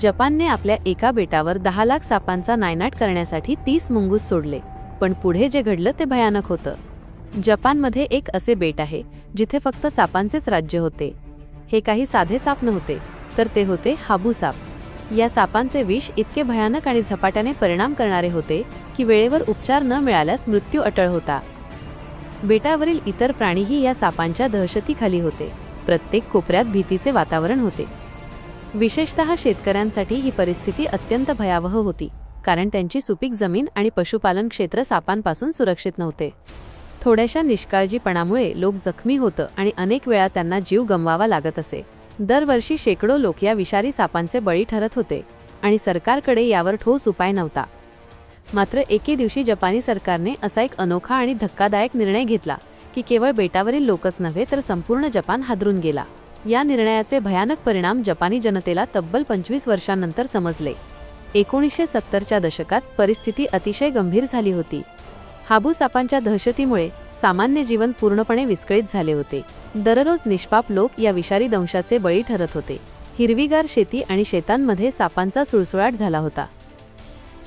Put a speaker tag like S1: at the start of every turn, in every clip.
S1: जपानने आपल्या एका बेटावर दहा लाख सापांचा नायनाट करण्यासाठी तीस मुंगूस सोडले. पण पुढे जे घडलं ते भयानक होतं. जपानमध्ये एक असे बेट आहे जिथे फक्त सापांचेच राज्य होते. हे काही साधे साप नव्हते तर ते होते हाबू साप. या सापांचे विष इतके भयानक आणि झपाट्याने परिणाम करणारे होते की वेळेवर उपचार न मिळाल्यास मृत्यू अटळ होता. बेटावरील इतर प्राणीही या सापांच्या दहशतीखाली होते. प्रत्येक कोपऱ्यात भीतीचे वातावरण होते. विशेषतः शेतकऱ्यांसाठी ही परिस्थिती अत्यंत भयावह होती कारण त्यांची सुपीक जमीन आणि पशुपालन क्षेत्र सापांपासून सुरक्षित नव्हते. थोड्याशा निष्काळजीपणामुळे लोक जखमी होतं आणि अनेक वेळा त्यांना जीव गमवावा लागत असे. दरवर्षी शेकडो लोक या विषारी सापांचे बळी ठरत होते आणि सरकारकडे यावर ठोस उपाय नव्हता. मात्र एके दिवशी जपानी सरकारने असा एक अनोखा आणि धक्कादायक निर्णय घेतला की केवळ बेटावरील लोकच नव्हे तर संपूर्ण जपान हादरून गेला. या निर्णयाचे भयानक परिणाम जपानी जनतेला तब्बल पंचवीस वर्षांनंतर समजले. एकोणीसशे सत्तरच्या दशकात परिस्थिती अतिशय गंभीर झाली होती. हाबू सापांच्या दहशतीमुळे सामान्य जीवन पूर्णपणे विस्कळीत झाले होते. दररोज निष्पाप लोक या विषारी दंशाचे बळी ठरत होते. हिरवीगार शेती आणि शेतांमध्ये सापांचा सुळसुळाट झाला होता.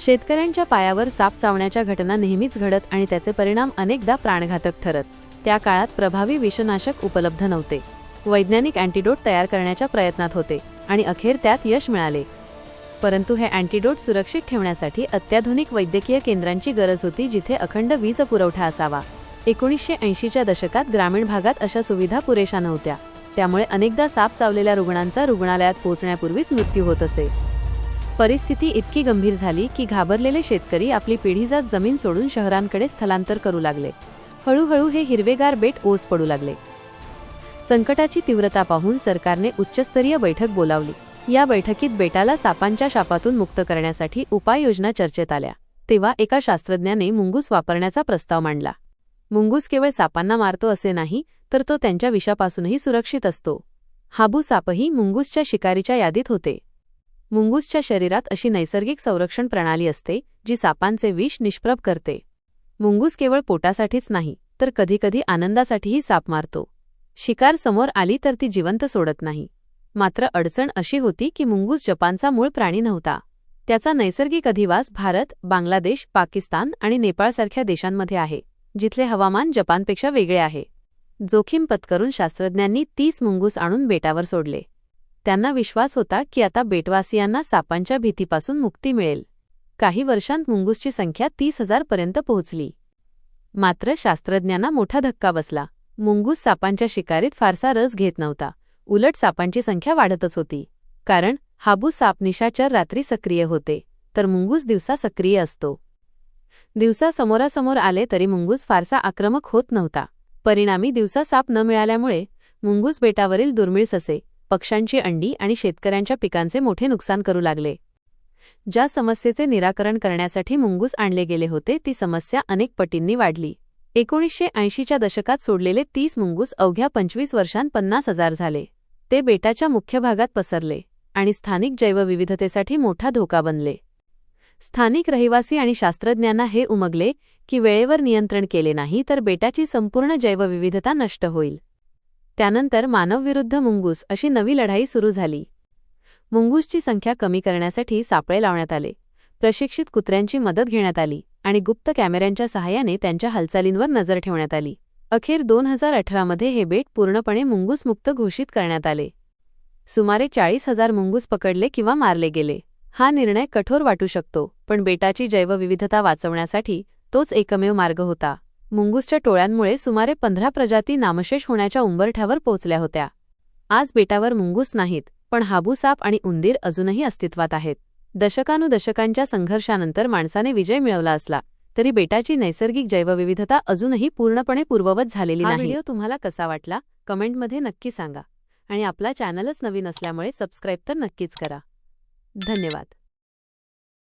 S1: शेतकऱ्यांच्या पायावर साप चावण्याच्या घटना नेहमीच घडत आणि त्याचे परिणाम अनेकदा प्राणघातक ठरत. त्या काळात प्रभावी विषनाशक उपलब्ध नव्हते. वैज्ञानिक अँटीडोट तयार करण्याच्या प्रयत्नात होते आणि अखेर त्यात यश मिळाले. परंतु हे अँटीडोट सुरक्षित ठेवण्यासाठी अत्याधुनिक वैद्यकीय केंद्रांची गरज होती जिथे अखंड वीज पुरवठा असावा. एकोणीसशे ऐंशीच्या दशकात ग्रामीण भागात अशा सुविधा पुरेशा नव्हत्या. त्यामुळे अनेकदा साप चावलेल्या रुग्णांचा रुग्णालयात पोहोचण्यापूर्वीच मृत्यू होत असे. परिस्थिती इतकी गंभीर झाली की घाबरलेले शेतकरी आपली पिढीजात जमीन सोडून शहरांकडे स्थलांतर करू लागले. हळूहळू हे हिरवेगार बेट ओस पडू लागले. संकटाची तीव्रता पाहून सरकारने उच्चस्तरीय बैठक बोलावली. या बैठकीत बेटाला सापांच्या शापातून मुक्त करण्यासाठी उपाययोजना चर्चेत आल्या. तेव्हा एका शास्त्रज्ञाने मुंगूस वापरण्याचा प्रस्ताव मांडला. मुंगूस केवळ सापांना मारतो असे नाही तर तो त्यांच्या विषापासूनही सुरक्षित असतो. हाबू सापही मुंगूसच्या शिकारीच्या यादीत होते. मुंगूसच्या शरीरात अशी नैसर्गिक संरक्षण प्रणाली असते जी सापांचे विष निष्प्रभ करते. मुंगूस केवळ पोटासाठीच नाही तर कधीकधी आनंदासाठीही साप मारतो. शिकार समोर आली तर ती जिवंत सोडत नाही. मात्र अडचण अशी होती की मुंगूस जपानचा मूळ प्राणी नव्हता. त्याचा नैसर्गिक अधिवास भारत बांगलादेश पाकिस्तान आणि नेपाळसारख्या देशांमध्ये आहे जिथले हवामान जपानपेक्षा वेगळे आहे. जोखीम पत्करून शास्त्रज्ञांनी तीस मुंगूस आणून बेटावर सोडले. त्यांना विश्वास होता की आता बेटवासियांना सापांच्या भीतीपासून मुक्ती मिळेल. काही वर्षांत मुंगूसची संख्या तीस हजारपर्यंत पोहोचली. मात्र शास्त्रज्ञांना मोठा धक्का बसला. मुंगूस सापांच्या शिकारीत फारसा रस घेत नव्हता. उलट सापांची संख्या वाढतच होती. कारण हाबू साप निशाचर रात्री सक्रिय होते तर मुंगूस दिवसा सक्रिय असतो. दिवसा समोरासमोर आले तरी मुंगूस फारसा आक्रमक होत नव्हता. परिणामी दिवसा साप न मिळाल्यामुळे मुंगूस बेटावरील दुर्मिळ ससे पक्ष्यांची अंडी आणि शेतकऱ्यांच्या पिकांचे मोठे नुकसान करू लागले. ज्या समस्येचे निराकरण करण्यासाठी मुंगूस आणले गेले होते ती समस्या अनेक पटींनी वाढली. एकोणीसशे ऐंशीच्या दशकात सोडलेले तीस मुंगूस अवघ्या पंचवीस वर्षांत पन्नास हजार झाले. ते बेटाच्या मुख्य भागात पसरले आणि स्थानिक जैवविविधतेसाठी मोठा धोका बनले. स्थानिक रहिवासी आणि शास्त्रज्ञांना हे उमगले की वेळेवर नियंत्रण केले नाही तर बेटाची संपूर्ण जैवविविधता नष्ट होईल. त्यानंतर मानवविरुद्ध मुंगूस अशी नवी लढाई सुरू झाली. मुंगूसची संख्या कमी करण्यासाठी सापळे लावण्यात आले. प्रशिक्षित कुत्र्यांची मदत घेण्यात आली. आणि गुप्त कॅमेऱ्यांच्या सहाय्याने त्यांच्या हालचालींवर नजर ठेवण्यात आली. अखेर दोन हजार अठरामध्ये हे बेट पूर्णपणे मुंगूसमुक्त घोषित करण्यात आले. सुमारे चाळीस हजार मुंगूस पकडले किंवा मारले गेले. हा निर्णय कठोर वाटू शकतो पण बेटाची जैवविविधता वाचवण्यासाठी तोच एकमेव मार्ग होता. मुंगूसच्या टोळ्यांमुळे सुमारे पंधरा प्रजाती नामशेष होण्याच्या उंबरठ्यावर पोचल्या होत्या. आज बेटावर मुंगूस नाहीत पण हाबू साप आणि उंदीर अजूनही अस्तित्वात आहेत. दशकानुदशकांच्या संघर्षानंतर माणसाने विजय मिळवला असला तरी बेटाची नैसर्गिक जैवविविधता अजूनही पूर्णपणे पूर्ववत झालेली नाही. व्हिडिओ तुम्हाला कसा वाटला? कमेंटमध्ये नक्की सांगा आणि आपला चॅनलच नवीन असल्यामुळे सबस्क्राईब तर नक्कीच करा. धन्यवाद.